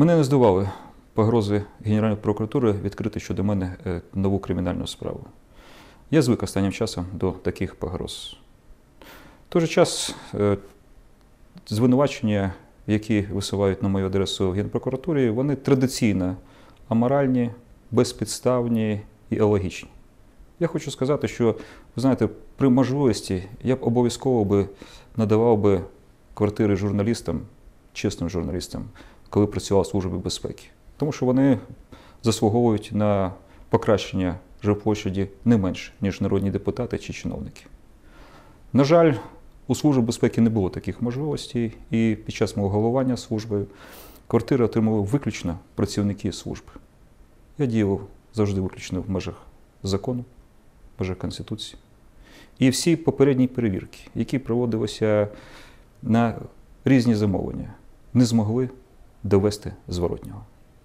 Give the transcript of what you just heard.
Мене не здивували погрози Генеральної прокуратури відкрити щодо мене е, нову кримінальну справу. Я звик останнім часом до таких погроз. В той же час е, звинувачення, які висувають на мою адресу в Генпрокуратурі, вони традиційно аморальні, безпідставні і алогічні. Я хочу сказати, що, ви знаєте, при можливості я б обов'язково би надавав би квартири журналістам, чесним журналістам, коли працював в Службі безпеки. Тому що вони заслуговують на покращення жилплощаді не менше, ніж народні депутати чи чиновники. На жаль, у Службі безпеки не було таких можливостей, і під час мого головування службою квартири отримали виключно працівники служби. Я діяв завжди виключно в межах закону, в межах Конституції. І всі попередні перевірки, які проводилися на різні замовлення, не змогли довести зворотнього.